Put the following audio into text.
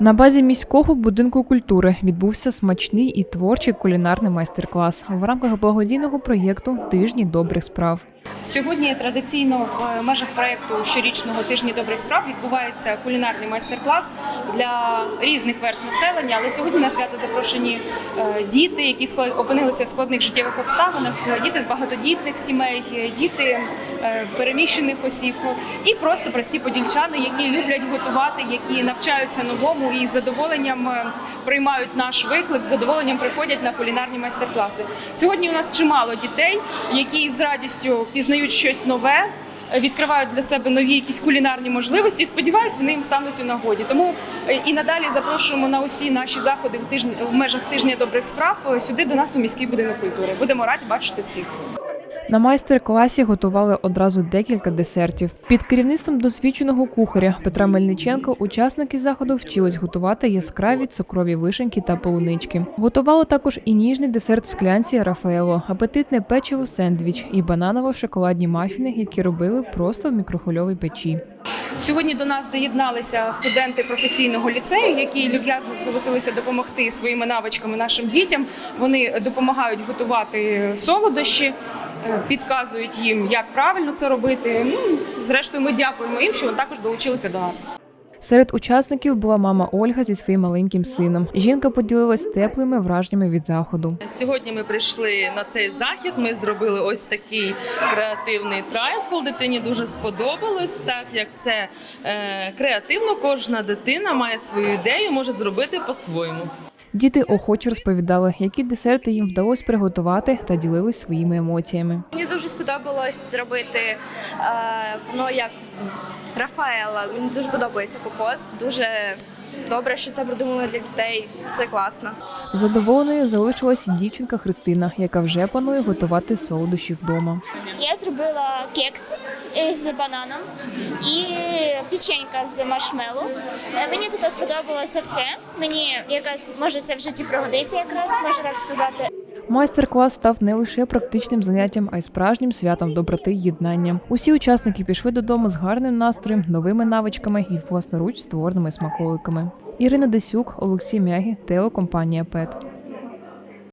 На базі міського будинку культури відбувся смачний і творчий кулінарний майстер-клас в рамках благодійного проєкту Тижні добрих справ. Сьогодні традиційно в межах проєкту щорічного тижні добрих справ відбувається кулінарний майстер-клас для різних верст населення. Але сьогодні на свято запрошені е, діти, які опинилися в складних життєвих обставинах, е, діти з багатодітних сімей, е, діти е, переміщених осіб і просто прості подільчани, які люблять готувати, які навчаються новому і з задоволенням е, приймають наш виклик, з задоволенням приходять на кулінарні майстер-класи. Сьогодні у нас чимало дітей, які з радістю пізнають щось нове. е, Відкривають для себе нові якісь кулінарні можливості. Сподіваюсь, вони їм стануть у нагоді. Тому е, і надалі запрошуємо на усі наші заходи в тижні в межах тижня добрих справ сюди до нас у міський будинок культури. Будемо раді бачити всіх. На майстер-класі готували одразу декілька десертів. Під керівництвом досвідченого кухаря Петра Мельниченка учасники заходу вчились готувати яскраві цукрові вишеньки та полунички. Готували також і ніжний десерт в склянці Рафаело, апетитне печиво сендвіч і бананово-шоколадні мафіни, які робили просто в мікрохвильовій печі. Сьогодні до нас доєдналися студенти професійного ліцею, які люб'язно зголосилися допомогти своїми навичками нашим дітям. Вони допомагають готувати солодощі, підказують їм, як правильно це робити. Ну, зрештою, ми дякуємо їм, що вони також долучилися до нас. Серед учасників була мама Ольга зі своїм маленьким сином. Жінка поділилась теплими враженнями від заходу. Сьогодні ми прийшли на цей захід. Ми зробили ось такий креативний трайфл. Дитині дуже сподобалось, так як це е, креативно. Кожна дитина має свою ідею, може зробити по-своєму. Діти охоче розповідали, які десерти їм вдалося приготувати та ділились своїми емоціями. Мені дуже сподобалось зробити е, воно як Рафаела. Мені дуже подобається кокос. Дуже добре, що це придумали для дітей. Це класно. Задоволеною залишилась дівчинка Христина, яка вже планує готувати солодощі вдома. Я зробила кексик з бананом і печенька з маршмеллоу. Е, Мені тут сподобалося все. Мені якась може це в житті пригодиться, якраз можна так сказати. Майстер-клас став не лише практичним заняттям, а й справжнім святом доброти й єднання. Усі учасники пішли додому з гарним настроєм, новими навичками і власноруч створеними смаколиками. Ірина Десюк, Олексій Мягі, телекомпанія ПЕТ.